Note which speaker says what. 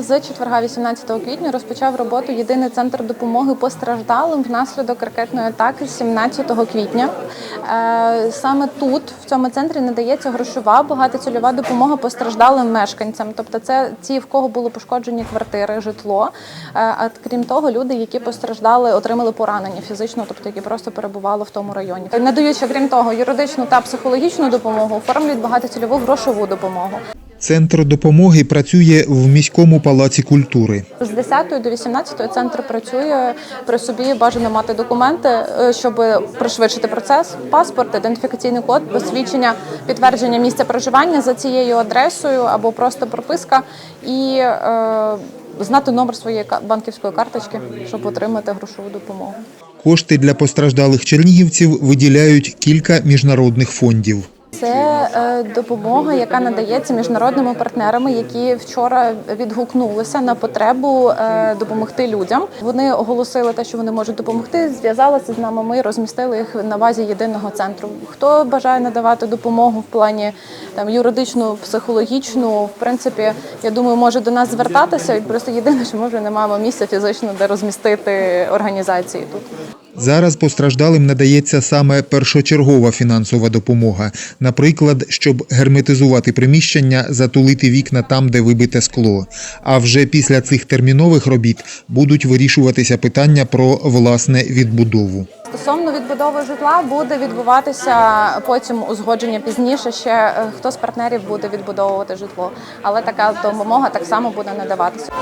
Speaker 1: З четверга 18 квітня розпочав роботу єдиний центр допомоги постраждалим внаслідок ракетної атаки 17 квітня. Е, Саме тут, в цьому центрі, надається грошова багатоцільова допомога постраждалим мешканцям. Тобто, це ті, в кого були пошкоджені квартири, житло. Е, А крім того, люди, які постраждали, отримали поранення фізично, тобто які просто перебували в тому районі. Надаючи, крім того, юридичну та психологічну допомогу, оформлюють багатоцільову грошову допомогу.
Speaker 2: Центр допомоги працює в міському палаці культури.
Speaker 1: З 10 до 18 центр працює при собі. Бажано мати документи, е, щоб пришвидшити процес. Паспорт, ідентифікаційний код, посвідчення, підтвердження місця проживання за цією адресою або просто прописка і е, знати номер своєї банківської карточки, щоб отримати грошову допомогу.
Speaker 2: Кошти для постраждалих чернігівців виділяють кілька міжнародних фондів.
Speaker 1: Це е, допомога, яка надається міжнародними партнерами, які вчора відгукнулися на потребу е, допомогти людям. Вони оголосили те, що вони можуть допомогти. Зв'язалися з нами. Ми розмістили їх на базі єдиного центру. Хто бажає надавати допомогу в плані там юридичну, психологічну, в принципі, я думаю, може до нас звертатися. Просто єдине, що ми вже не маємо місця фізично, де розмістити організації тут.
Speaker 2: Зараз постраждалим надається саме першочергова фінансова допомога, наприклад, щоб герметизувати приміщення, затулити вікна там, де вибите скло. А вже після цих термінових робіт будуть вирішуватися питання про власне відбудову.
Speaker 1: Стосовно відбудови житла буде відбуватися потім узгодження пізніше. Ще е, хто з партнерів буде відбудовувати житло, але така допомога так само буде надаватися.